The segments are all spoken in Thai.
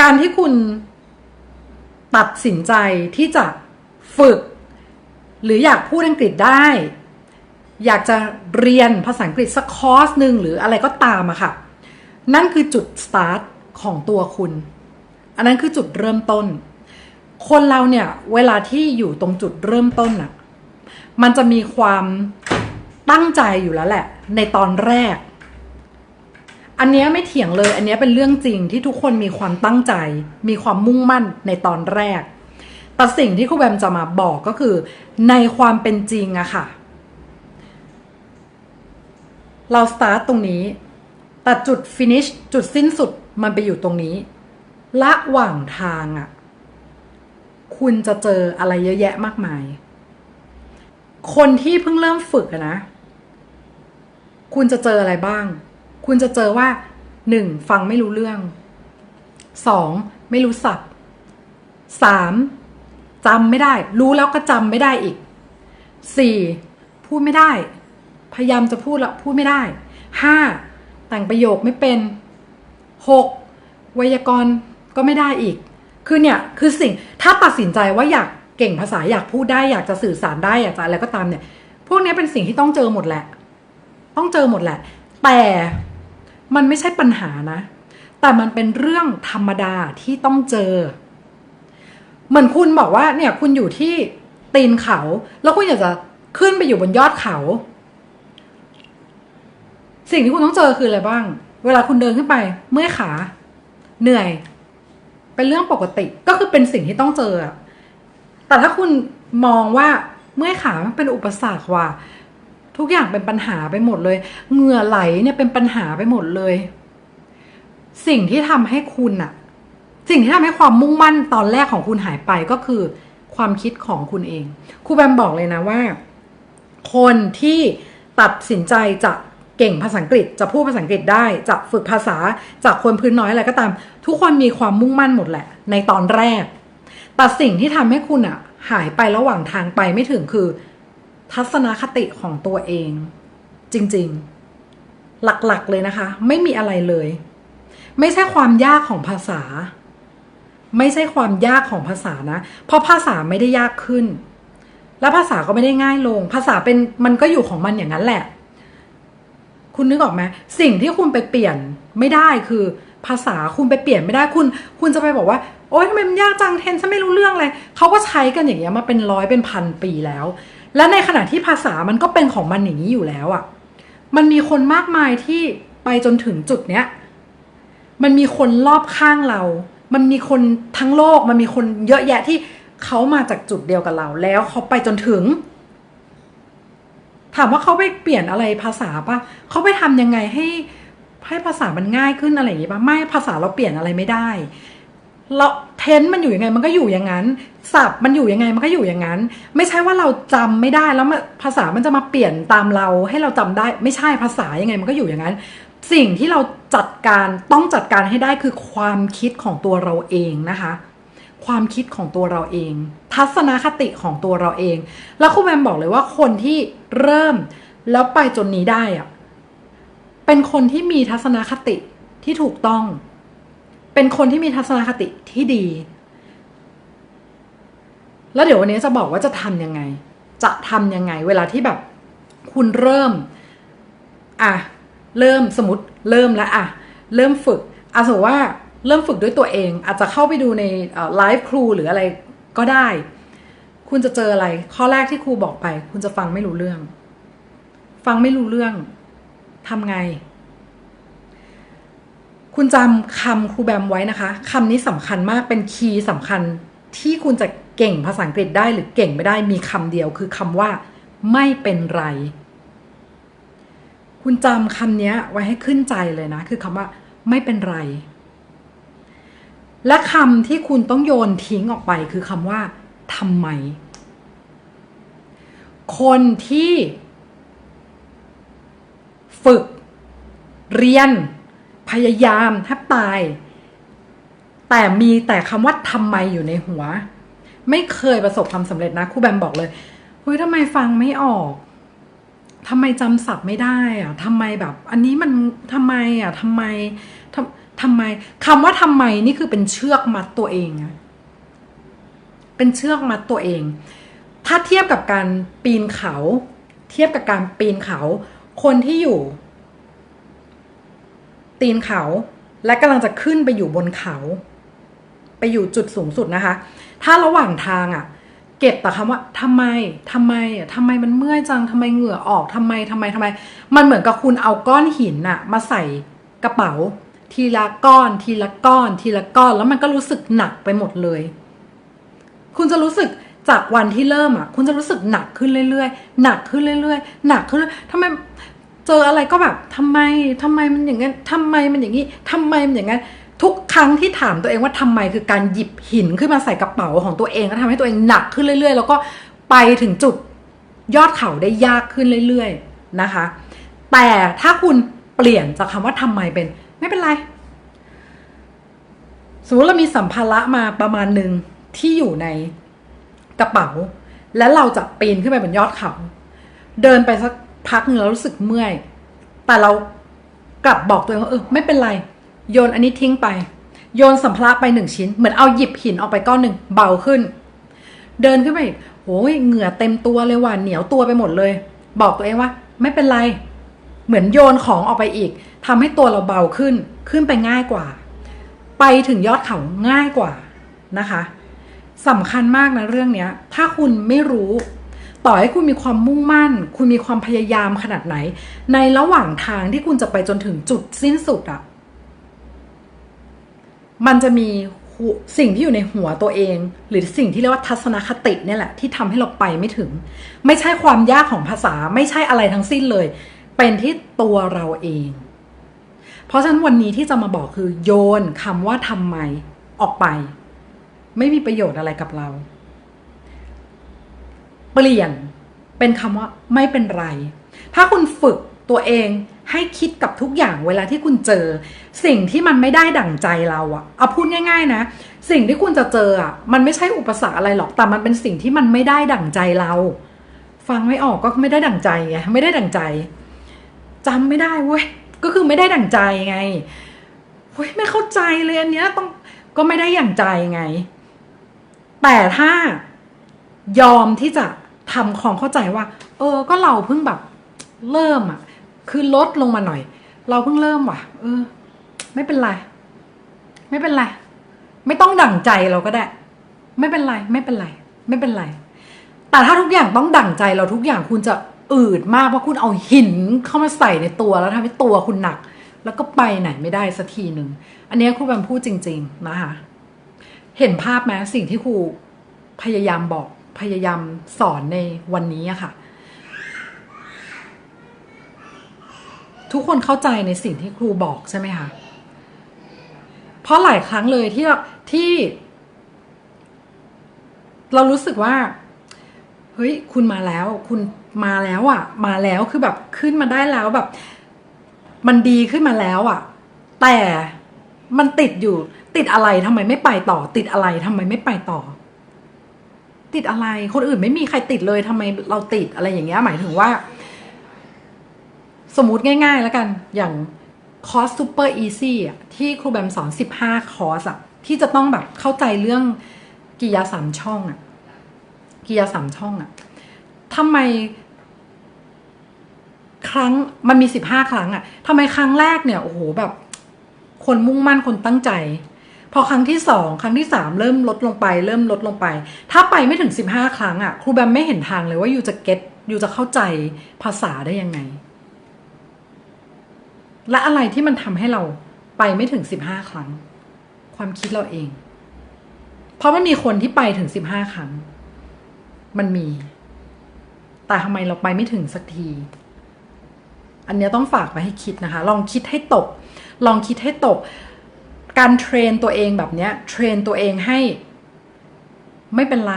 การที่คุณตัดสินใจที่จะฝึก หรืออยากพูดอังกฤษได้ อยากจะเรียนภาษาอังกฤษสักคอร์สหนึ่งหรืออะไรก็ตามอะค่ะ นั่นคือจุดสตาร์ทของตัวคุณ อันนั้นคือจุดเริ่มต้น คนเราเนี่ยเวลาที่อยู่ตรงจุดเริ่มต้นอะมันจะมีความตั้งใจอยู่แล้วแหละ ในตอนแรก อันนี้ไม่เถียงเลย อันนี้เป็นเรื่องจริงที่ทุกคนมีความตั้งใจ มีความมุ่งมั่นในตอนแรก แต่สิ่งที่ครูแบมจะมาบอกก็คือ ในความเป็นจริงอะค่ะ เราสตาร์ตตรงนี้ แต่จุดฟินิชจุดสิ้นสุดมันไปอยู่ตรงนี้ระหว่างทางอะคุณจะเจออะไรเยอะแยะมากมาย คนที่เพิ่งเริ่มฝึกนะ คุณจะเจออะไรบ้าง คุณจะเจอว่าหนึ่งฟังไม่รู้เรื่องสองไม่รู้ศัพท์สามจำไม่ได้ รู้แล้วก็จำไม่ได้อีกสี่พูดไม่ได้ พยายามจะพูดแล้วพูดไม่ได้ห้าแต่งประโยคไม่เป็นหกไวยากรณ์ก็ไม่ได้อีก คือเนี่ยคือสิ่งถ้าตัดสินใจว่าอยากเก่งภาษาอยากพูดได้อยากจะสื่อสารได้อยากจะอะไรก็ตามเนี่ย พวกนี้เป็นสิ่งที่ต้องเจอหมดแหละ ต้องเจอหมดแหละ แต่ มันไม่ใช่ปัญหานะ แต่มันเป็นเรื่องธรรมดาที่ต้องเจอ เหมือนคุณบอกว่าเนี่ยคุณอยู่ที่ตีนเขา แล้วคุณอยากจะขึ้นไปอยู่บนยอดเขา สิ่งที่คุณต้องเจอคืออะไรบ้าง เวลาคุณเดินขึ้นไป เมื่อยขา เหนื่อย เป็นเรื่องปกติก็คือเป็นสิ่งที่ต้องเจอ แต่ถ้าคุณมองว่าเมื่อยขามันเป็นอุปสรรคว่ะ ทุกอย่างเป็นปัญหาไปหมดเลย เหงื่อไหลเนี่ยเป็นปัญหาไปหมดเลย สิ่งที่ทำให้คุณอะสิ่งที่ทำให้ความมุ่งมั่นตอนแรกของคุณหายไปก็คือ ความคิดของคุณเองครูแบมบอกเลยนะว่า คนที่ตัดสินใจจะเก่งภาษาอังกฤษจะพูดภาษาอังกฤษได้จะฝึกภาษาจากคนพื้นน้อยอะไรก็ตาม ทุกคนมีความมุ่งมั่นหมดแหละ ในตอนแรก แต่สิ่งที่ทำให้คุณอะหายไประหว่างทางไปไม่ถึงคือ ทัศนคติของตัวเอง จริงๆ หลักๆเลยนะคะ ไม่มีอะไรเลย ไม่ใช่ความยากของภาษา ไม่ใช่ความยากของภาษานะ เพราะภาษาไม่ได้ยากขึ้น และภาษาก็ไม่ได้ง่ายลง ภาษาเป็นมันก็อยู่ของมันอย่างนั้นแหละ คุณนึกออกไหมสิ่งที่คุณไปเปลี่ยนไม่ได้คือ ภาษาคุณไปเปลี่ยนไม่ได้คุณ คุณจะไปบอกว่าโอ๊ยทำไมมันยากจังเทนฉันไม่รู้เรื่องเลยเขาก็ใช้กันอย่างเงี้ยมาเป็นร้อยเป็นพันปีแล้ว และในขณะที่ภาษามันก็เป็นของมันอย่างนี้อยู่แล้วอะ่ะ มันมีคนมากมายที่ไปจนถึงจุดเนี้ย มันมีคนรอบข้างเรา มันมีคนทั้งโลก มันมีคนเยอะแยะที่เขามาจากจุดเดียวกับเรา แล้วเขาไปจนถึง ถามว่าเขาไปเปลี่ยนอะไรภาษาปะเขาไปทำยังไงให้ให้ภาษามันง่ายขึ้นอะไรอย่างงี้ปะไม่ภาษาเราเปลี่ยนอะไรไม่ได้ เราเทนต์มันอยู่ยังไงมันก็อยู่อย่างนั้นศัพท์มันอยู่ยังไงมันก็อยู่อย่างนั้น ไม่ใช่ว่าเราจำไม่ได้แล้วภาษามันจะมาเปลี่ยนตามเราให้เราจำได้ ไม่ใช่ภาษายังไงมันก็อยู่อย่างนั้น สิ่งที่เราจัดการต้องจัดการให้ได้คือความคิดของตัวเราเองนะคะ ความคิดของตัวเราเอง ทัศนคติของตัวเราเอง แล้วครูแมมบอกเลยว่าคนที่เริ่มแล้วไปจนนี้ได้อะเป็นคนที่มีทัศนคติที่ถูกต้อง เป็นคนที่มีทัศนคติที่ดี แล้วเดี๋ยววันนี้จะบอกว่าจะทำยังไง จะทำยังไง เวลาที่แบบ คุณเริ่ม อะ เริ่มสมมติเริ่มแล้วอะ เริ่มฝึกอะสมมติว่าเริ่มฝึกด้วยตัวเอง อาจจะเข้าไปดูในไลฟ์ครูหรืออะไรก็ได้ คุณจะเจออะไร ข้อแรกที่ครูบอกไป คุณจะฟังไม่รู้เรื่อง ฟังไม่รู้เรื่องทำไง คุณจำคำครูแบมไว้นะคะคำนี้สำคัญมากเป็นคีย์สำคัญที่คุณจะเก่งภาษาอังกฤษได้หรือเก่งไม่ได้มีคำเดียวคือคำว่าไม่เป็นไร คุณจำคำนี้ไว้ให้ขึ้นใจเลยนะ คือคำว่าไม่เป็นไร และคำที่คุณต้องโยนทิ้งออกไป คือคำว่าทำไม คนที่ ฝึก เรียน พยายามแทบตาย แต่มีแต่คำว่าทำไมอยู่ในหัว ไม่เคยประสบความสำเร็จนะครูแบมบอกเลยเฮ้ยทำไมฟังไม่ออกทำไมจำศัพท์ไม่ได้อะทำไมแบบ อันนี้มันทำไมอะทำไมททำไมคำว่าทำไมนี่คือเป็นเชือกมัดตัวเองอะเป็นเชือกมัดตัวเอง ถ้าเทียบกับการปีนเขา เทียบกับการปีนเขา คนที่อยู่ ตีนเขา และกำลังจะขึ้นไปอยู่บนเขา ไปอยู่จุดสูงสุดนะคะ ถ้าระหว่างทางอะ่ะ เก็บแต่คำว่าทำไมทำไมอะทำไมมันเมื่อยจังทำไมเหงื่อออกทำไมทำไมทำไม มันเหมือนกับคุณเอาก้อนหินน่ะ มาใส่กระเป๋า ทีละก้อน ทีละก้อน ทีละก้อน แล้วมันก็รู้สึกหนักไปหมดเลย คุณจะรู้สึกจากวันที่เริ่มอะ คุณจะรู้สึกหนักขึ้นเรื่อยๆ หนักขึ้นเรื่อยๆ หนักขึ้นเรื่อยทำไม เจออะไรก็แบบทำไมทำไมมันอย่างนั้นทำไมมันอย่างนี้ทำไมมันอย่างนั้นทุกครั้งที่ถามตัวเองว่าทำไมคือการหยิบหินขึ้นมาใส่กระเป๋าของตัวเองแล้วทำให้ตัวเองหนักขึ้นเรื่อย ๆ แล้วก็ไปถึงจุดยอดเขาได้ยากขึ้นเรื่อย ๆนะคะ แต่ถ้าคุณเปลี่ยนจากคำว่าทำไมเป็น ไม่เป็นไร สมมติเรามีสัมภาระมาประมาณหนึ่งที่อยู่ในกระเป๋า และเราจะปีนขึ้นไปบนยอดเขา เดินไปสัก พักหนึ่งแล้วรู้สึกเมื่อย แต่เรากลับบอกตัวเองว่าเออไม่เป็นไร โยนอันนี้ทิ้งไป โยนสัมภาระไปหนึ่งชิ้น เหมือนเอาหยิบหินออกไปก้อนหนึ่งเบาขึ้น เดินขึ้นไปอีกโอ้ยเหงื่อเต็มตัวเลยว่ะเหนียวตัวไปหมดเลย บอกตัวเองว่า ไม่เป็นไร เหมือนโยนของออกไปอีกทำให้ตัวเราเบาขึ้นขึ้นไปง่ายกว่า ไปถึงยอดเขาง่ายกว่านะคะสำคัญมากนะเรื่องเนี้ย ถ้าคุณไม่รู้ ต่อให้คุณมีความมุ่งมั่น คุณมีความพยายามขนาดไหน ในระหว่างทางที่คุณจะไปจนถึงจุดสิ้นสุดอะมันจะมีสิ่งที่อยู่ในหัวตัวเอง หรือสิ่งที่เรียกว่าทัศนคติเนี่ยแหละที่ทำให้เราไปไม่ถึง ไม่ใช่ความยากของภาษาไม่ใช่อะไรทั้งสิ้นเลย เป็นที่ตัวเราเอง เพราะฉะนั้นวันนี้ที่จะมาบอกคือโยนคำว่าทำไมออกไป ไม่มีประโยชน์อะไรกับเรา เปลี่ยนเป็นคำว่าไม่เป็นไร ถ้าคุณฝึกตัวเองให้คิดกับทุกอย่างเวลาที่คุณเจอ สิ่งที่มันไม่ได้ดั่งใจเราอะเอาพูดง่าย ๆ นะ สิ่งที่คุณจะเจออะมันไม่ใช่อุปสรรคอะไรหรอกแต่มันเป็นสิ่งที่มันไม่ได้ดั่งใจเรา ฟังไม่ออกก็ไม่ได้ดั่งใจไงไม่ได้ดั่งใจจำไม่ได้เว้ยก็คือไม่ได้ดั่งใจไงเฮ้ยไม่เข้าใจเลยอันเนี้ยต้องก็ไม่ได้อย่างใจไง แต่ถ้า ยอมที่จะทำความเข้าใจว่า เออ ก็เราเพิ่งแบบเริ่มอะ คือลดลงมาหน่อย เราเพิ่งเริ่มว่ะ เออ ไม่เป็นไร ไม่เป็นไร ไม่ต้องดั่งใจเราก็ได้ ไม่เป็นไร ไม่เป็นไร ไม่เป็นไร แต่ถ้าทุกอย่างต้องดั่งใจเราทุกอย่างคุณจะอืดมากเพราะคุณเอาหินเข้ามาใส่ในตัวแล้วทำให้ตัวคุณหนัก แล้วก็ไปไหนไม่ได้สักทีหนึ่งอันนี้ครูแบมพูดจริง ๆ นะคะ เห็นภาพไหมสิ่งที่ครูพยายามบอก พยายามสอนในวันนี้อะค่ะ ทุกคนเข้าใจในสิ่งที่ครูบอกใช่ไหมคะเพราะหลายครั้งเลยที่ที่ เรารู้สึกว่าเฮ้ยคุณมาแล้ว คุณมาแล้วอะ่ะ มาแล้วคือแบบขึ้นมาได้แล้วแบบ มันดีขึ้นมาแล้วอะ่ะ แต่มันติดอยู่ ติดอะไรทำไมไม่ไปต่อ ติดอะไรทำไมไม่ไปต่อ ติดอะไร คนอื่นไม่มีใครติดเลยทำไมเราติดอะไรอย่างเงี้ย หมายถึงว่า สมมุติง่าย ๆ แล้วกัน อย่างคอร์สซูเปอร์อีซี่อะที่ครูแบมสอนสิบห้าคอร์สอะที่จะต้องแบบเข้าใจเรื่องกิยาสามช่องอะกิยาสามช่องอะทำไม ครั้งมันมีสิบห้าครั้งอะทำไมครั้งแรกเนี่ยโอ้โหแบบ คนมุ่งมั่นคนตั้งใจ พอครั้งที่สองครั้งที่สามเริ่มลดลงไป เริ่มลดลงไป ถ้าไปไม่ถึงสิบห้าครั้งอะครูแบมไม่เห็นทางเลยว่าอยู่จะเก็ตอยู่จะเข้าใจภาษาได้ยังไง และอะไรที่มันทำให้เราไปไม่ถึงสิบห้าครั้ง ความคิดเราเอง เพราะมันมีคนที่ไปถึงสิบห้าครั้ง มันมี แต่ทำไมเราไปไม่ถึงสักที อันเนี้ยต้องฝากไปให้คิดนะคะ ลองคิดให้ตก ลองคิดให้ตก การเทรนตัวเองแบบเนี้ยเทรนตัวเองให้ ไม่เป็นไร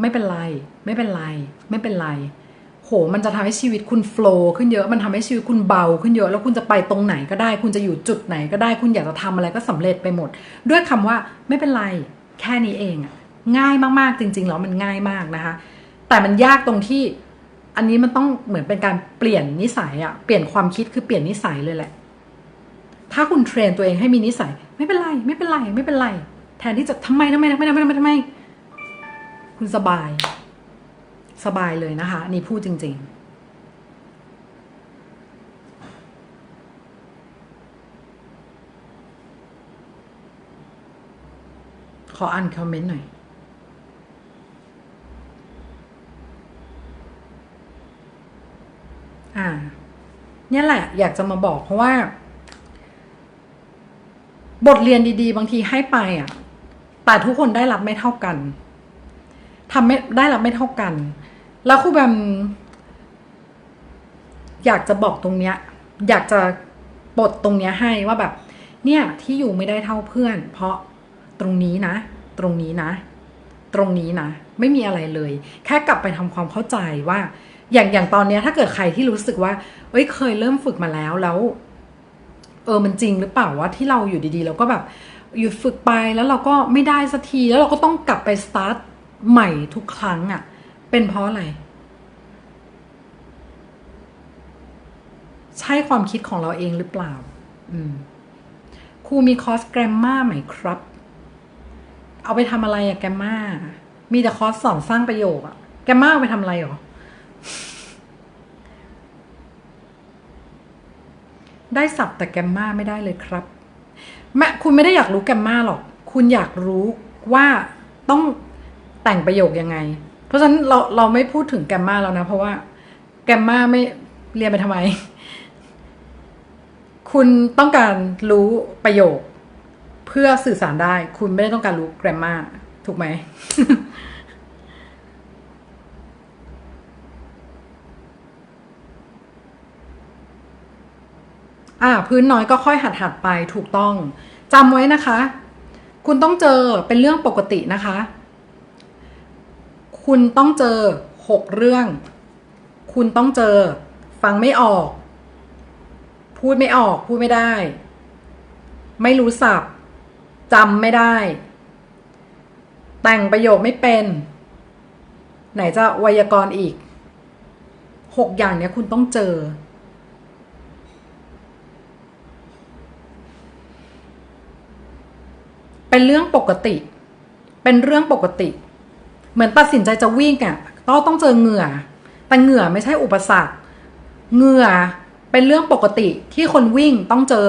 ไม่เป็นไร ไม่เป็นไร ไม่เป็นไร โห มันจะทำให้ชีวิตคุณโฟล์ขึ้นเยอะ มันทำให้ชีวิตคุณเบาขึ้นเยอะ แล้วคุณจะไปตรงไหนก็ได้ คุณจะอยู่จุดไหนก็ได้ คุณอยากจะทำอะไรก็สำเร็จไปหมด ด้วยคำว่าไม่เป็นไร แค่นี้เอง ง่ายมากๆ จริงๆ แล้วมันง่ายมากนะคะ แต่มันยากตรงที่ อันนี้มันต้องเหมือนเป็นการเปลี่ยนนิสัยอะเปลี่ยนความคิดคือเปลี่ยนนิสัยเลยแหละ ถ้าคุณเทรนตัวเองให้มีนิสัย ไม่เป็นไร ไม่เป็นไร ไม่เป็นไร แทนที่จะทำไมทำไมทำไมทำไมทำไมทำไม คุณสบาย สบายเลยนะคะนนี่พูดจริง ๆขออ่านคอมเมนต์หน่อย อ่า เนี่ยแหละ อยากจะมาบอกเพราะว่า บทเรียนดีๆ บางทีให้ไปอะ แต่ทุกคนได้รับไม่เท่ากันทำไม่ได้รับไม่เท่ากัน แล้วครูแบมอยากจะบอกตรงเนี้ย อยากจะปลดตรงเนี้ยให้ว่าแบบ เนี่ยที่อยู่ไม่ได้เท่าเพื่อน เพราะตรงนี้นะ ตรงนี้นะ ตรงนี้นะไม่มีอะไรเลย แค่กลับไปทำความเข้าใจว่า อย่างอย่างตอนเนี้ยถ้าเกิดใครที่รู้สึกว่าเอ้ยเคยเริ่มฝึกมาแล้วแล้ว เออมันจริงหรือเปล่าว่าที่เราอยู่ดีๆ เราก็แบบหยุดฝึกไปแล้วเราก็ไม่ได้สักทีแล้วเราก็ต้องกลับไปสตาร์ทใหม่ทุกครั้งอะ่ะ เป็นเพราะอะไร ใช่ความคิดของเราเองหรือเปล่า อืมครูมีคอร์สแกรมมาไหมครับ เอาไปทำอะไรอะแกรมมามีแต่คอร์สสอนสร้างประโยคอะแกรมมาเอาไปทำอะไรหรอ ได้สับแต่แกมมาไม่ได้เลยครับแม่คุณไม่ได้อยากรู้แกมมาหรอก คุณอยากรู้ว่าต้องแต่งประโยคยังไง เพราะฉะนั้นเราเราไม่พูดถึงแกมมาแล้วนะ เพราะว่าแกมมาไม่เรียนไปทำไม คุณต้องการรู้ประโยค เพื่อสื่อสารได้ คุณไม่ได้ต้องการรู้แกรมมาถูกไหม อ่าพื้นน้อยก็ค่อยหัดหัดไปถูกต้องจำไว้นะคะ คุณต้องเจอเป็นเรื่องปกตินะคะ คุณต้องเจอหกเรื่อง คุณต้องเจอ ฟังไม่ออก พูดไม่ออกพูดไม่ได้ ไม่รู้สับจำไม่ได้ แต่งประโยคไม่เป็น ไหนจะไวยากรณ์อีกหกอย่างเนี้ยคุณต้องเจอ เป็นเรื่องปกติ เป็นเรื่องปกติ เหมือนตัดสินใจจะวิ่งอะก็ต้องเจอเหงื่อ แต่เหงื่อไม่ใช่อุปสรรค เหงื่อเป็นเรื่องปกติที่คนวิ่งต้องเจอ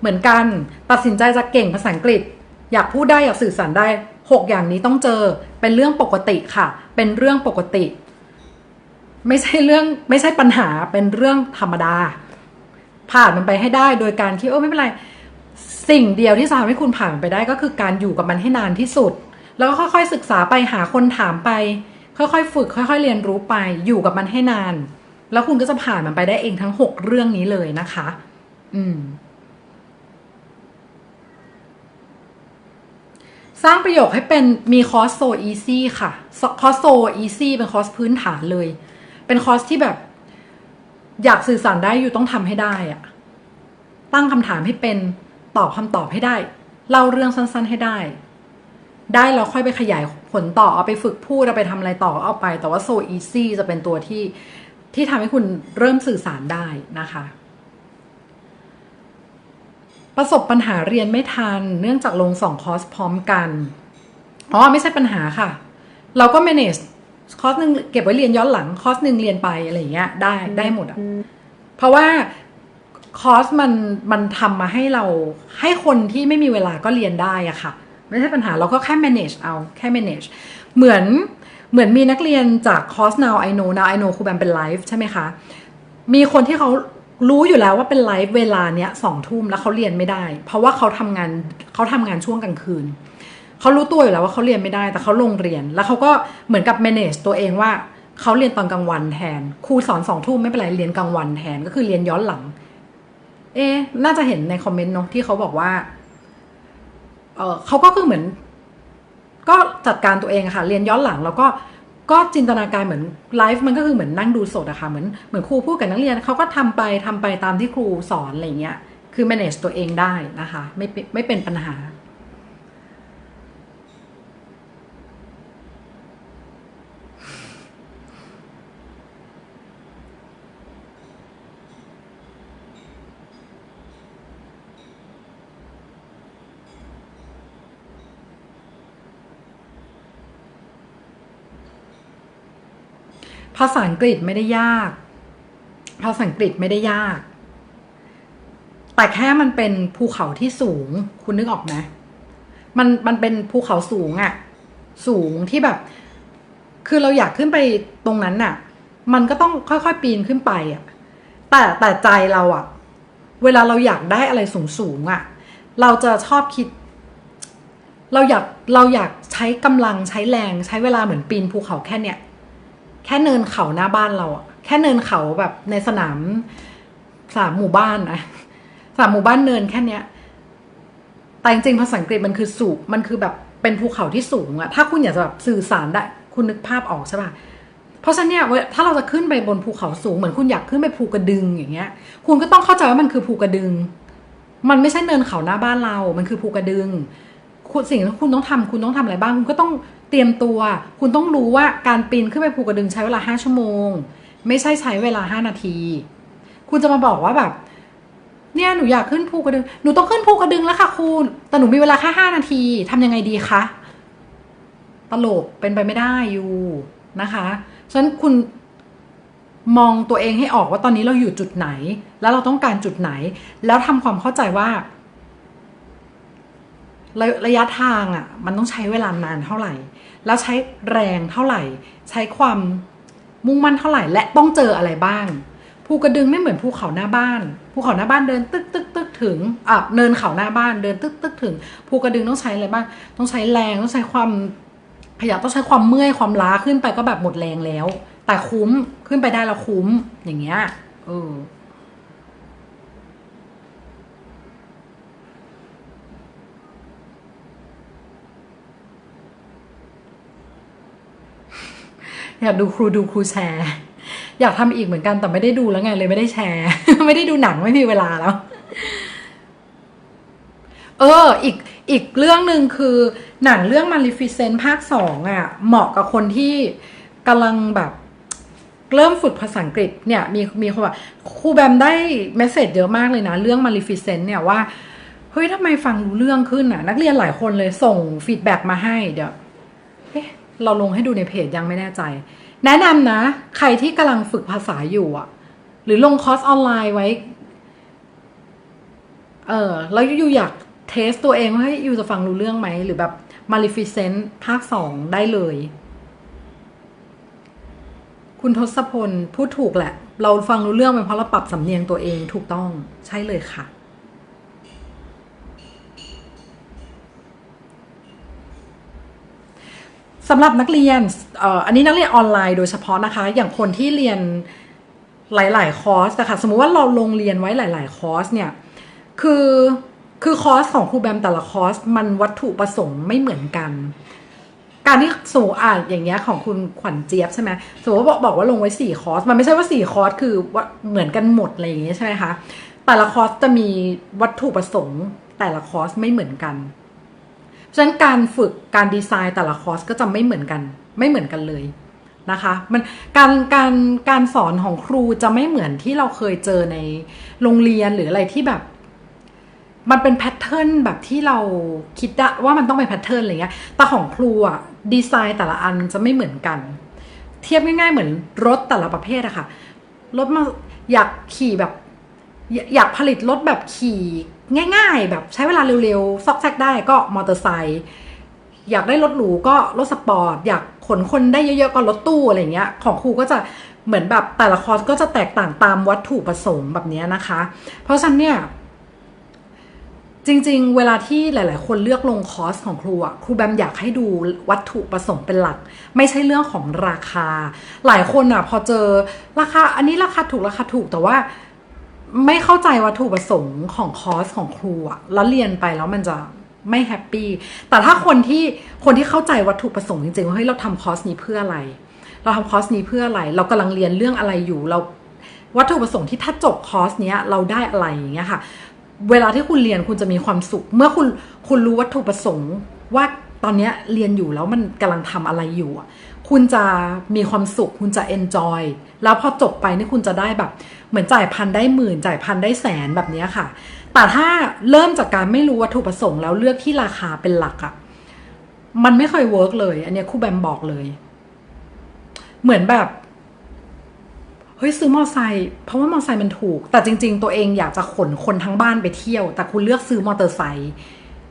เหมือนกันตัดสินใจจะเก่งภาษาอังกฤษ อยากพูดได้อยากสื่อสารได้หกอย่างนี้ต้องเจอ เป็นเรื่องปกติค่ะ เป็นเรื่องปกติ ไม่ใช่เรื่องไม่ใช่ปัญหาเป็นเรื่องธรรมดา ผ่านมันไปให้ได้โดยการที่เออไม่เป็นไร สิ่งเดียวที่จะทำให้คุณผ่านมันไปได้ก็คือการอยู่กับมันให้นานที่สุด แล้วก็ค่อยๆศึกษาไปหาคนถามไป ค่อยๆ ฝึก ค่อย ๆ เรียนรู้ไป อยู่กับมันให้นาน แล้วคุณก็จะผ่านมันไปได้เองทั้งหกเรื่องนี้เลยนะคะ อืม สร้างประโยคให้เป็นมีคอร์สโซอีซี่ค่ะคอร์สโซอีซี่เป็นคอร์สพื้นฐานเลย เป็นคอร์สที่แบบ อยากสื่อสารได้อยู่ต้องทำให้ได้อะตั้งคำถามให้เป็น ตอบคำตอบให้ได้ เล่าเรื่องสั้นๆให้ได้ ได้แล้วค่อยไปขยายผลต่อเอาไปฝึกพูดเอาไปทำอะไรต่อเอาไป แต่ว่าโซอีซี่จะเป็นตัวที่ที่ทำให้คุณเริ่มสื่อสารได้นะคะ ประสบปัญหาเรียนไม่ทัน เนื่องจากลงสองคอร์สพร้อมกันอ๋อไม่ใช่ปัญหาค่ะ เราก็ manage คอร์สหนึ่งเก็บไว้เรียนย้อนหลังคอร์สหนึ่งเรียนไปอะไรอย่างเงี้ยได้ได้หมดอะเพราะว่า คอร์สมันมันทำมาให้เราให้คนที่ไม่มีเวลาก็เรียนได้อะค่ะ ไม่ใช่ปัญหาเราก็แค่ manage เอาแค่ manage เหมือนเหมือนมีนักเรียนจากคอร์ส now I know now I know ครูแบมเป็นไลฟ์ใช่ไหมคะ มีคนที่เขารู้อยู่แล้วว่าเป็นไลฟ์เวลาเนี้ยสองทุ่มแล้วเขาเรียนไม่ได้ เพราะว่าเขาทำงานเขาทำงานช่วงกลางคืน เขารู้ตัวอยู่แล้วว่าเขาเรียนไม่ได้ แต่เขาลงเรียนแล้วเขาก็เหมือนกับ manage ตัวเองว่าเขาเรียนตอนกลางวันแทนครูสอนสองทุ่มไม่เป็นไรเรียนกลางวันแทนก็คือเรียนย้อนหลัง เอ๊น่าจะเห็นในคอมเมนต์เนาะที่เขาบอกว่า เออเขาก็คือเหมือน ก็จัดการตัวเองอะค่ะ เรียนย้อนหลังแล้วก็ก็จินตนาการเหมือนไลฟ์มันก็คือเหมือนนั่งดูสดอะค่ะเหมือนเหมือนครูพูดกับนักเรียนเขาก็ทำไปทำไปตามที่ครูสอนอะไรเงี้ย คือ manage ตัวเองได้นะคะ ไม่ไม่เป็นปัญหา ภาษาอังกฤษไม่ได้ยาก ภาษาอังกฤษไม่ได้ยาก แต่แค่มันเป็นภูเขาที่สูง คุณนึกออกไหมมันมันเป็นภูเขาสูงอะสูงที่แบบ คือเราอยากขึ้นไปตรงนั้นน่ะ มันก็ต้องค่อยๆ ปีนขึ้นไปอะแต่แต่ใจเราอะเวลาเราอยากได้อะไรสูงสูงๆอะเราจะชอบคิด เราอยากเราอยากใช้กำลังใช้แรงใช้เวลาเหมือนปีนภูเขาแค่เนี้ย แค่เนินเขาหน้าบ้านเราอะแค่เนินเขาแบบในสนามสามหมู่บ้านนะสามหมู่บ้านเนินแค่เนี้ย แต่จริงๆภาษาอังกฤษมันคือสูงมันคือแบบเป็นภูเขาที่สูงอะถ้าคุณอยากจะแบบสื่อสารได้ คุณนึกภาพออกใช่ปะเพราะฉะนั้นเนี่ยถ้าเราจะขึ้นไปบนภูเขาสูงเหมือนคุณอยากขึ้นไปภูกระดึงอย่างเงี้ย คุณก็ต้องเข้าใจว่ามันคือภูกระดึง มันไม่ใช่เนินเขาหน้าบ้านเรา มันคือภูกระดึง คุณสิ่งที่คุณต้องทำคุณต้องทำอะไรบ้าง คุณก็ต้อง เตรียมตัว คุณต้องรู้ว่าการปีนขึ้นไปภูกระดึงใช้เวลาห้าชั่วโมง ไม่ใช่ใช้เวลาห้านาที คุณจะมาบอกว่าแบบ เนี่ยหนูอยากขึ้นภูกระดึง หนูต้องขึ้นภูกระดึงแล้วค่ะคุณ แต่หนูมีเวลาแค่ห้านาทีทำยังไงดีคะ ตลกเป็นไปไม่ได้อยู่นะคะฉะนั้นคุณมองตัวเองให้ออกว่าตอนนี้เราอยู่จุดไหน แล้วเราต้องการจุดไหน แล้วทำความเข้าใจว่า ระระยะทางอะมันต้องใช้เวลานานเท่าไหร่ แล้วใช้แรงเท่าไหร่ ใช้ความมุ่งมั่นเท่าไหร่ และต้องเจออะไรบ้างภูกระดึงไม่เหมือนภูเขาหน้าบ้านภูเขาหน้าบ้านเดินตึกตึกตึกถึงอะเนินเขาหน้าบ้านเดินตึกตึกถึงภูกระดึงต้องใช้อะไรบ้าง ต้องใช้แรงต้องใช้ความขยันต้องใช้ความเมื่อยความล้าขึ้นไปก็แบบหมดแรงแล้ว แต่คุ้มขึ้นไปได้แล้วคุ้มอย่างเงี้ยเออ อยากดูครูดูครูแชร์ อยากทำอีกเหมือนกันแต่ไม่ได้ดูแล้วไงเลยไม่ได้แชร์ ไม่ได้ดูหนังไม่มีเวลาแล้ว เออ อีกอีกเรื่องหนึ่งคือ หนังเรื่อง Maleficent ภาคสองอะ เหมาะกับคนที่กำลังแบบเริ่มฝึกภาษาอังกฤษเนี่ยมีมีคนว่าครูแบมได้เมสเซจเยอะมากเลยนะ เรื่อง Maleficent เนี่ยว่า เฮ้ยทำไมฟังรู้เรื่องขึ้นอะ นักเรียนหลายคนเลยส่งฟีดแบ็กมาให้เดี๋ยว เราลงให้ดูในเพจยังไม่แน่ใจ แนะนำนะ ใครที่กำลังฝึกภาษาอยู่อะหรือลงคอร์สออนไลน์ไว้ เออแล้วอยู่อยากเทสตัวเองว่าเฮ้อยู่จะฟังรู้เรื่องไหม หรือแบบ Maleficent ภาคสองได้เลย คุณทศพลพูดถูกแหละ เราฟังรู้เรื่องเป็นเพราะเราปรับสำเนียงตัวเองถูกต้องใช่เลยค่ะ สำหรับนักเรียนอ,อ,อันนี้นักเรียนออนไลน์โดยเฉพาะนะคะ อย่างคนที่เรียนหลาย ๆ คอร์สนะคะสมมุติว่าเราลงเรียนไว้หลาย ๆ คอร์สเนี่ย คือคือคอร์สของครูแบมแต่ละคอร์สมันวัตถุประสงค์ไม่เหมือนกัน การที่สูอ่านอย่างเงี้ยของคุณขวัญเจี๊ยบใช่ไหมสมมติว่าบอกบอกว่าลงไว้สี่คอร์ส มันไม่ใช่ว่าสี่คอร์สคือว่าเหมือนกันหมดอะไรอย่างเงี้ยใช่ไหมคะ แต่ละคอร์สจะมีวัตถุประสงค์แต่ละคอร์สไม่เหมือนกัน ฉะนั้นการฝึกการดีไซน์แต่ละคอร์สก็จะไม่เหมือนกัน ไม่เหมือนกันเลยนะคะมันการการการสอนของครูจะไม่เหมือนที่เราเคยเจอในโรงเรียนหรืออะไรที่แบบ มันเป็นแพทเทิร์นแบบที่เราคิดว่ามันต้องเป็นแพทเทิร์นอะไรเงี้ยแต่ของครูอะดีไซน์แต่ละอันจะไม่เหมือนกัน เทียบง่ายๆเหมือนรถแต่ละประเภทอะค่ะรถมาอยากขี่แบบ อยากผลิตรถแบบขี่ ง่ายๆ แบบใช้เวลาเร็วๆ ซอกแซกได้ก็มอเตอร์ไซค์อยากได้รถหรูก็รถสปอร์ต อยากขนคนได้เยอะๆ ก็รถตู้อะไรเงี้ย ของครูก็จะเหมือนแบบแต่ละคอร์สก็จะแตกต่างตามวัตถุประสงค์แบบนี้นะคะ เพราะฉะนั้นเนี่ย จริงๆ เวลาที่หลาย ๆ คนเลือกลงคอร์สของครูอะครูแบมอยากให้ดูวัตถุประสงค์เป็นหลัก ไม่ใช่เรื่องของราคา หลายคนอะพอเจอราคาอันนี้ราคาถูกราคาถูกแต่ว่า ไม่เข้าใจวัตถุประสงค์ของคอร์สของครูอะแล้วเรียนไปแล้วมันจะไม่แฮปปี้ แต่ถ้าคนที่คนที่เข้าใจวัตถุประสงค์จริงๆว่าเฮ้ยเราทำคอร์สนี้เพื่ออะไร เราทำคอร์สนี้เพื่ออะไร เรากำลังเรียนเรื่องอะไรอยู่ เราวัตถุประสงค์ที่ถ้าจบคอร์สเนี้ยเราได้อะไรอย่างเงี้ยค่ะ เวลาที่คุณเรียนคุณจะมีความสุข เมื่อคุณคุณรู้วัตถุประสงค์ว่าตอนเนี้ยเรียนอยู่แล้วมันกำลังทำอะไรอยู่อะคุณจะมีความสุข คุณจะ enjoy แล้วพอจบไปนี่คุณจะได้แบบ เหมือนจ่ายพันได้หมื่นจ่ายพันได้แสนแบบนี้ค่ะ แต่ถ้าเริ่มจากการไม่รู้วัตถุประสงค์แล้วเลือกที่ราคาเป็นหลักอะมันไม่เคยเวิร์กเลย อันนี้ครูแบมบอกเลย เหมือนแบบเฮ้ยซื้อมอไซค์เพราะว่ามอไซค์มันถูก แต่จริง ๆ ตัวเองอยากจะขนคนทั้งบ้านไปเที่ยว แต่คุณเลือกซื้อมอเตอร์ไซค์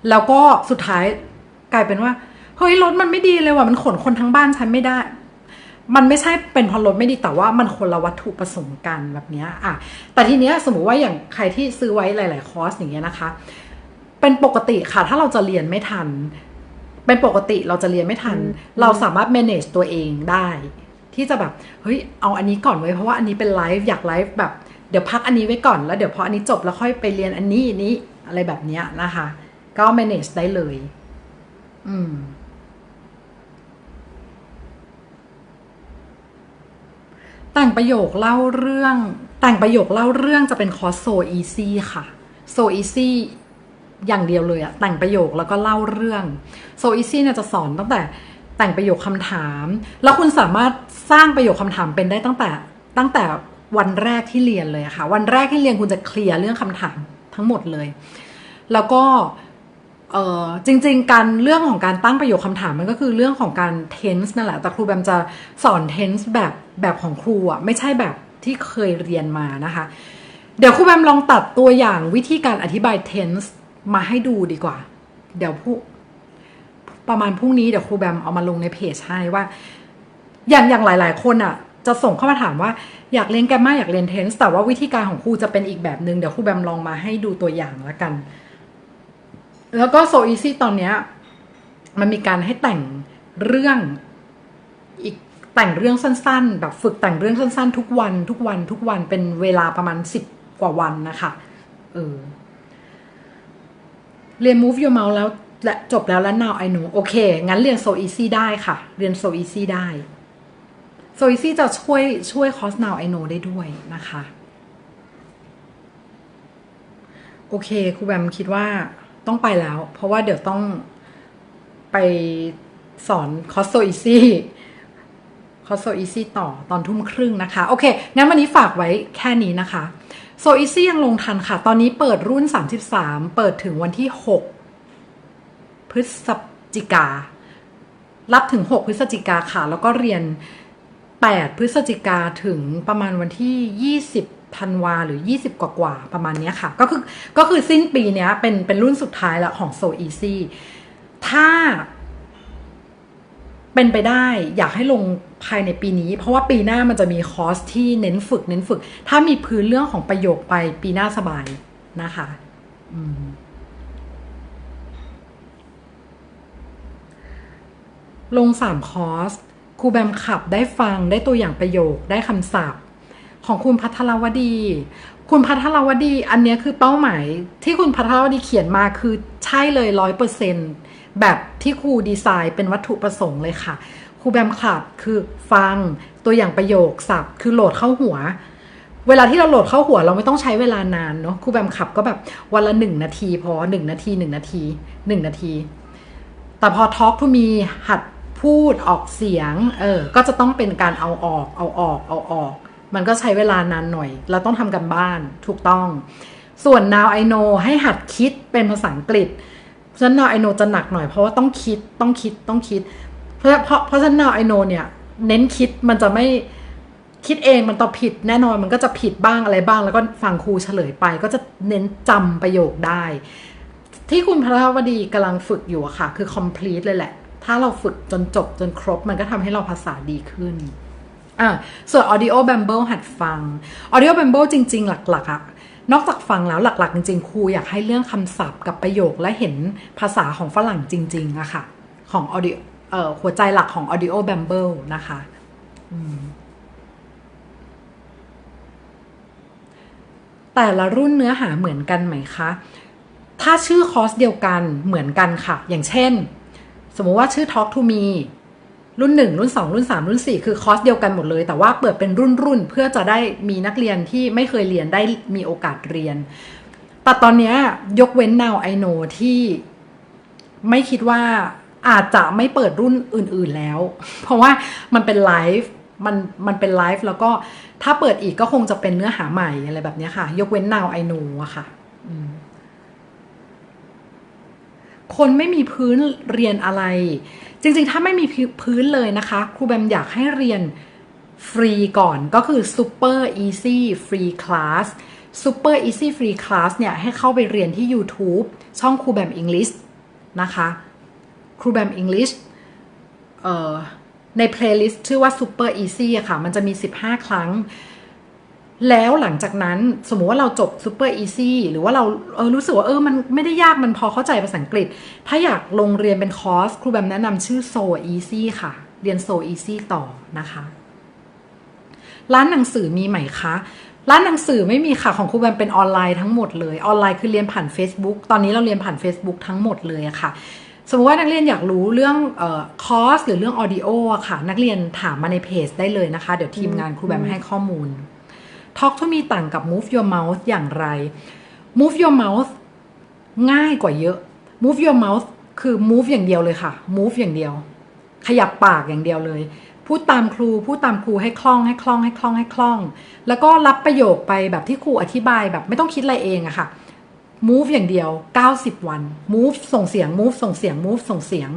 แล้วก็สุดท้ายกลายเป็นว่าเฮ้ยรถมันไม่ดีเลยว่ะมันขนคนทั้งบ้านฉันไม่ได้ มันไม่ใช่เป็นเพราะรถไม่ดีแต่ว่ามันคนละวัตถุประสงค์กันแบบเนี้ยอะแต่ทีเนี้ยสมมติว่าอย่างใครที่ซื้อไว้หลาย ๆ คอร์สอย่างเงี้ยนะคะ เป็นปกติค่ะถ้าเราจะเรียนไม่ทัน เป็นปกติเราจะเรียนไม่ทัน เราสามารถ manage ตัวเองได้ ที่จะแบบเฮ้ยเอาอันนี้ก่อนไว้ยเพราะว่าอันนี้เป็นไลฟ์อยากไลฟ์แบบเดี๋ยวพักอันนี้ไว้ก่อนแล้วเดี๋ยวพออันนี้จบแล้วค่อยไปเรียนอันนี้อันนี้อะไรแบบเนี้ยนะคะ ก็ manage ได้เลย อืม แต่งประโยคเล่าเรื่อง แต่งประโยคเล่าเรื่องจะเป็นคอร์สโซอีซี่ค่ะโซอีซี่อย่างเดียวเลยอะแต่งประโยคแล้วก็เล่าเรื่องโซอีซี่เนี่ยจะสอนตั้งแต่แต่งประโยคคำถาม แล้วคุณสามารถสร้างประโยคคำถามเป็นได้ตั้งแต่ตั้งแต่วันแรกที่เรียนเลยอะค่ะ วันแรกที่เรียนคุณจะเคลียร์เรื่องคำถามทั้งหมดเลย แล้วก็ เออจริง ๆ การเรื่องของการตั้งประโยคคำถามมันก็คือเรื่องของการ tense นั่นแหละ แต่ครูแบมจะสอน tense แบบแบบของครูอะไม่ใช่แบบที่เคยเรียนมานะคะ เดี๋ยวครูแบมลองตัดตัวอย่างวิธีการอธิบาย tense มาให้ดูดีกว่า เดี๋ยวผู้ประมาณพรุ่งนี้เดี๋ยวครูแบมเอามาลงในเพจให้ว่า อย่างอย่างหลาย ๆ คนอะจะส่งเข้ามาถามว่าอยากเรียนแกมมาอยากเรียน tense แต่ว่าวิธีการของครูจะเป็นอีกแบบหนึง่งเดี๋ยวครูแบมลองมาให้ดูตัวอย่างล้วกัน แล้วก็โซอีซี่ตอนเนี้ยมันมีการให้แต่งเรื่องอีกแต่งเรื่องสั้น ๆ แบบฝึกแต่งเรื่องสั้น ๆ ทุกวันทุกวันทุกวันเป็นเวลาประมาณสิบกว่าวันนะคะเออเรียน move your mouse แล้วและจบแล้วแล้ว now I know โอเค งั้นเรียน so easy ได้ค่ะ เรียน so easy ได้ so easy จะช่วยช่วยคอส now I know ได้ด้วยนะคะ โอเคครูแบมคิดว่า ต้องไปแล้ว เพราะว่าเดี๋ยวต้องไปสอนคอร์ส so easy คอร์ส so easy ต่อตอนทุ่มครึ่งนะคะ โอเค งั้นวันนี้ฝากไว้แค่นี้นะคะโซอีซี่ยังลงทันค่ะ ตอนนี้เปิดรุ่น 33 เปิดถึงวันที่ 6 พฤศจิกา รับถึง 6 พฤศจิกาค่ะ แล้วก็เรียน 8 พฤศจิกาถึงประมาณวันที่ 20 ธันวาหรือ 20 กว่ากว่าๆประมาณนี้ค่ะ ก็คือก็คือสิ้นปีเนี้ยเป็นเป็นรุ่นสุดท้ายแล้วของ So Easy ถ้าเป็นไปได้อยากให้ลงภายในปีนี้ เพราะว่าปีหน้ามันจะมีคอร์สที่เน้นฝึก เน้นฝึก ถ้ามีพื้นเรื่องของประโยคไปปีหน้าสบายนะคะลงสามคอร์สครูแบมขับได้ฟังได้ตัวอย่างประโยคได้คำศัพท์ ของคุณพัทรวดี คุณพัทรวดี อันนี้คือเป้าหมายที่คุณพัทรวดีเขียนมาคือใช่เลยร้อยเปอร์เซ็นแบบที่ครูดีไซน์เป็นวัตถุประสงค์เลยค่ะครูแบมขับคือฟังตัวอย่างประโยคศัพท์คือโหลดเข้าหัว เวลาที่เราโหลดเข้าหัวเราไม่ต้องใช้เวลานานเนาะครูแบมขับก็แบบวันละหนึ่งนาทีพอหนึ่งนาทีหนึ่งนาทีหนึ่งนาที แต่พอ Talk to me หัดพูดออกเสียงเออก็จะต้องเป็นการเอาออกเอาออกเอาออก มันก็ใช้เวลานานหน่อย เราต้องทำกันบ้านถูกต้อง ส่วน now I know ให้หัดคิดเป็นภาษาอังกฤษ เพราะฉะนั้น now I know จะหนักหน่อยเพราะว่าต้องคิดต้องคิดต้องคิด เพราะเพราะเพราะฉะนั้น now I know เนี่ยเน้นคิดมันจะไม่คิดเองมันตองผิดแน่นอนมันก็จะผิดบ้างอะไรบ้าง แล้วก็ฟังครูเฉลยไป ก็จะเน้นจำประโยคได้ ที่คุณพระวดีกำลังฝึกอยู่อะค่ะ คือ complete เลยแหละ ถ้าเราฝึกจนจบจนครบ มันก็ทำให้เราภาษาดีขึ้น อ่าส่วน audio bumble หัดฟัง audio bumble จริง ๆ หลักๆอะนอกจากฟังแล้วหลัก ๆ จริง ๆ ครูอยากให้เรื่องคำศัพท์กับประโยคและเห็นภาษาของฝรั่งจริง ๆอะค่ะ ของ audio เอ่อหัวใจหลักของ audio bumble นะคะอืมแต่ละรุ่นเนื้อหาเหมือนกันไหมคะ ถ้าชื่อคอร์สเดียวกันเหมือนกันค่ะ อย่างเช่น สมมุติว่าชื่อ Talk to me รุ่น 1 รุ่น 2 รุ่น 3 รุ่น 4 คือคอร์สเดียวกันหมดเลย แต่ว่าเปิดเป็นรุ่นรุ่นเพื่อจะได้มีนักเรียนที่ไม่เคยเรียนได้มีโอกาสเรียน แต่ตอนนี้ยกเว้น Now I know ที่ไม่คิดว่าอาจจะไม่เปิดรุ่นอื่น ๆแล้ว เพราะว่ามันเป็นไลฟ์มันมันเป็นไลฟ์แล้วก็ถ้าเปิดอีกก็คงจะเป็นเนื้อหาใหม่อะไรแบบนี้ค่ะ ยกเว้น Now I know อะค่ะคนไม่มีพื้นเรียนอะไร จริงๆ ถ้าไม่มีพื้นเลยนะคะ ครูแบมอยากให้เรียนฟรีก่อนก็คือ Super Easy Free Class Super Easy Free Class เนี่ย ให้เข้าไปเรียนที่ YouTube ช่องครูแบม English นะคะครูแบม English เอ่อในเพลย์ลิสต์ชื่อว่า Super Easy อะค่ะ มันจะมี 15 ครั้ง แล้วหลังจากนั้นสมมุติว่าเราจบ Super Easy หรือว่าเราเออรู้สึกว่าเออมันไม่ได้ยากมันพอเข้าใจภาษาอังกฤษ ถ้าอยากลงเรียนเป็นคอร์ส ครูแบมแนะนำชื่อ So Easy ค่ะ เรียน So Easy ต่อนะคะ ร้านหนังสือมีไหมคะ ร้านหนังสือไม่มีค่ะ ของครูแบมเป็นออนไลน์ทั้งหมดเลย ออนไลน์คือเรียนผ่าน Facebook ตอนนี้เราเรียนผ่าน Facebook ทั้งหมดเลยค่ะสมมติว่านักเรียนอยากรู้เรื่องออคอร์สหรือเรื่องออดิโอค่ะ นักเรียนถามมาในเพจได้เลยนะคะ เดี๋ยวทีมงานครูแบมให้ข้อมูล Talk to me ต่างกับ Move Your Mouth อย่างไร Move Your Mouth ง่ายกว่าเยอะ Move Your Mouth คือ move อย่างเดียวเลยค่ะ move อย่างเดียว ขยับปากอย่างเดียวเลย พูดตามครู พูดตามครูให้คล่อง ให้คล่อง ให้คล่อง ให้คล่อง แล้วก็รับประโยคไปแบบที่ครูอธิบายแบบไม่ต้องคิดอะไรเองอะค่ะ move อย่างเดียว 90 วัน move ส่งเสียง move ส่งเสียง move ส่งเสียง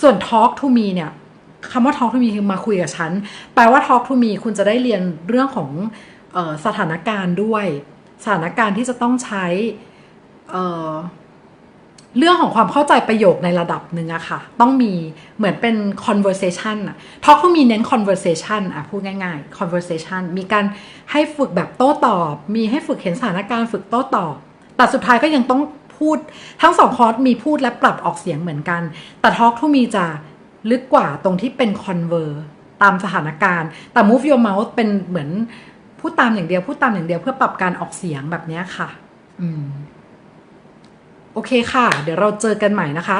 ส่วน talk to me เนี่ยคำว่า talk to me คือมาคุยกับฉัน แปลว่า talk to me คุณจะได้เรียนเรื่องของ สถานการณ์ด้วย สถานการณ์ที่จะต้องใช้เเรื่องของความเข้าใจประโยคในระดับหนึ่งอะค่ะ ต้องมีเหมือนเป็น conversation อะ talk ก็มีเน้น conversation อะพูดง่ายๆ conversation มีการให้ฝึกแบบโต้ตอบ มีให้ฝึกเห็นสถานการณ์ฝึกโต้ตอบ แต่สุดท้ายก็ยังต้องพูด ทั้งสองคอร์สมีพูดและปรับออกเสียงเหมือนกัน แต่ talk to me จะลึกกว่าตรงที่เป็น conver ตามสถานการณ์ แต่ move your mouth เป็นเหมือน พูดตามอย่างเดียวพูดตามอย่างเดียวเพื่อปรับการออกเสียงแบบนี้ค่ะ อืม โอเคค่ะ เดี๋ยวเราเจอกันใหม่นะคะ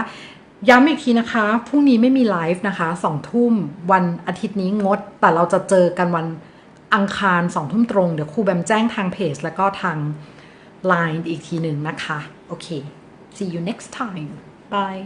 ย้ำอีกทีนะคะพรุ่งนี้ไม่มีไลฟ์นะคะสองทุ่มวันอาทิตย์นี้งด แต่เราจะเจอกันวันอังคารสองทุ่มตรง เดี๋ยวครูแบมแจ้งทางเพจ แล้วก็ทาง Line อีกทีหนึ่งนะคะ โอเค see you next time bye